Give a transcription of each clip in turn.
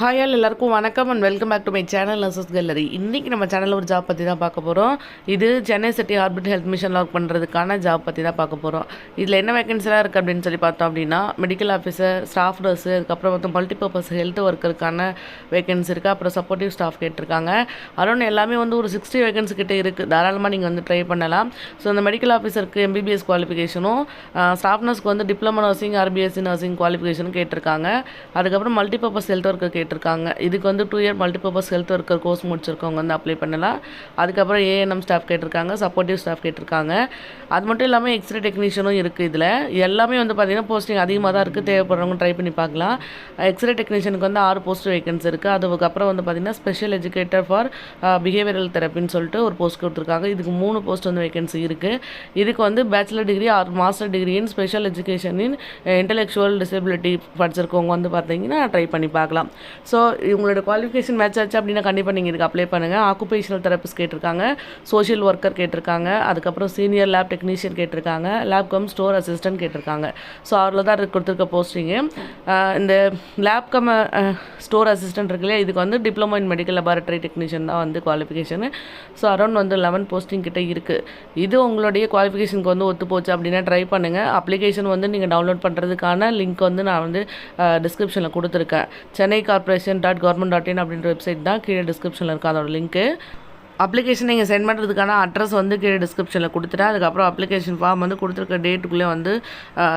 Hi all எல்லாருக்கும் வணக்கம் and welcome back to my channel nurses gallery இன்றைக்கி நம்ம சேனலில் ஒரு ஜாப் பற்றி தான் பார்க்க போகிறோம் இது சென்னை சிட்டி ஆர்பிட் ஹெல்த் மிஷனில் ஒர்க் பண்ணுறதுக்கான ஜாப் பற்றி தான் பார்க்க போகிறோம் இதில் என்ன வேகன்சிலாம் இருக்குது அப்படின்னு சொல்லி பார்த்தோம் அப்படின்னா மெடிக்கல் ஆஃபீஸர் ஸ்டாஃப் நர்ஸு அதுக்கப்புறம் வந்து மல்டிபர்பஸ் ஹெல்த் ஒர்க்கருக்கான வேகன்சி இருக்குது அப்புறம் சப்போர்ட்டிவ் ஸ்டாஃப் கேட்டிருக்காங்க. அரௌண்ட் எல்லாமே வந்து ஒரு சிக்ஸ்டி வேகன்சி கிட்டே இருக்குது தாராளமாக நீங்கள் வந்து ட்ரை பண்ணலாம். ஸோ அந்த மெடிக்கல் ஆஃபீஸருக்கு எம்பிபிஎஸ் குவாலிஃபிகேஷனும் ஸ்டாஃப் நர்ஸ்க்கு வந்து diploma nursing or BSc nursing குவாலிஃபிகேஷனும் கேட்டிருக்காங்க. அதுக்கப்புறம் மல்டிபர்பஸ் ஹெல்த் ஒர்க்கர் இருக்காங்க இதுக்கு வந்து two year multipurpose health worker course முடிச்சிருக்கவங்க வந்து அப்ளை பண்ணலாம். அதுக்கப்புறம் ஏஎன்எம் ஸ்டாஃப் கேட்டிருக்காங்க சப்போர்ட்டிவ் ஸ்டாஃப் கேட்டிருக்காங்க. அது மட்டும் இல்லாமல் எக்ஸ்ரே டெக்னீஷியனும் இருக்குது இதில். எல்லாமே வந்து பார்த்திங்கன்னா போஸ்டிங் அதிகமாக தான் இருக்குது தேவைப்படுறவங்க ட்ரை பண்ணி பார்க்கலாம். எக்ஸ்ரே டெக்னீஷியனுக்கு வந்து ஆறு போஸ்ட் வேகன்ஸ் இருக்குது அதுக்கப்புறம் வந்து பார்த்திங்கன்னா ஸ்பெஷல் எஜுகேட்டர் ஃபார் பிஹேவியரல் தெரப்பின்னு சொல்லிட்டு ஒரு போஸ்ட் கொடுத்துருக்காங்க. இதுக்கு மூணு போஸ்ட் வந்து வேகன்சி இருக்குது இதுக்கு வந்து bachelor degree or master degree in special education in intellectual disability படிச்சிருக்கவங்க வந்து பார்த்தீங்கன்னா ட்ரை பண்ணி பார்க்கலாம். ஸோ இவங்களோட குவாலிஃபிகேஷன் மேட்ச் ஆச்சு அப்படின்னா கண்டிப்பாக நீங்கள் இதுக்கு அப்ளை பண்ணுங்கள் ஆக்குபேஷனல் தெரப்பிஸ்ட் கேட்டிருக்காங்க சோஷியல் ஒர்க்கர் கேட்டிருக்காங்க அதுக்கப்புறம் சீனியர் லேப் டெக்னீஷியன் கேட்டிருக்காங்க லேப் கம் ஸ்டோர் அசிஸ்டன்ட் கேட்டிருக்காங்க. ஸோ அதில் தான் கொடுத்துருக்க போஸ்டிங்கு இந்த லேப் கம் ஸ்டோர் அசிஸ்டன்ட் இருக்கு இல்லையா இதுக்கு வந்து diploma in medical laboratory technician தான் வந்து குவாலிஃபிகேஷனு ஸோ அரௌண்ட் வந்து லெவன் போஸ்டிங் கிட்டே இருக்குது இது உங்களுடைய குவாலிஃபிகேஷனுக்கு வந்து ஒத்து போச்சு அப்படின்னா ட்ரை பண்ணுங்கள் அப்ளிகேஷன் வந்து நீங்கள் டவுன்லோட் பண்ணுறதுக்கான லிங்க் வந்து நான் வந்து டிஸ்கிரிப்ஷனில் கொடுத்துருக்கேன். Chennai corporation dot government dot in அப்படின்ற வெப்சைட் தான் கீழே டிஸ்கிரிப்ஷனில் இருக்குது அதோட லிங்க்கு அப்ளிகேஷன் நீங்கள் சென்ட் பண்ணுறதுக்கான அட்ரஸ் வந்து கீழே டிஸ்கிரிப்ஷனில் கொடுத்துட்டேன் அதுக்கப்புறம் அப்ளிகேஷன் ஃபார்ம் வந்து கொடுத்துருக்க டேட்டுக்குள்ளே வந்து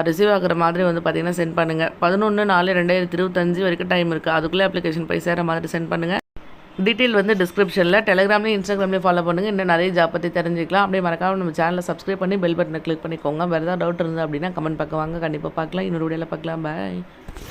ரிசீவ் ஆகிற மாதிரி வந்து பார்த்திங்கன்னா சென்ட் பண்ணுங்கள் பதினொன்று நாலு ரெண்டாயிரத்தி இருபத்தஞ்சு வரைக்கும் டைம் இருக்குது அதுக்குள்ளே அப்ளிகேஷன் போய் சேர மாதிரி சென்ட் பண்ணுங்கள் டீட்டெயில் வந்து டிஸ்கிரிப்ஷனில் டெலிகிராம்லேயும் இன்ஸ்டாகிராம்லேயும் ஃபாலோ பண்ணுங்கள் இன்னும் நிறைய ஜாப் பற்றி தெரிஞ்சுக்கலாம். அப்படியே மறக்காமல் நம்ம சேனலை சப்ஸ்கிரைப் பண்ணி பெல் பட்டனை கிளிக் பண்ணிக்கோங்க. வேறு ஏதாவது டவுட் இருந்தால் அப்படின்னா கமெண்ட் பார்க்க வாங்க. கண்டிப்பாக பார்க்கலாம். இன்னொரு வீடியோவில் பார்க்கலாம். பாய்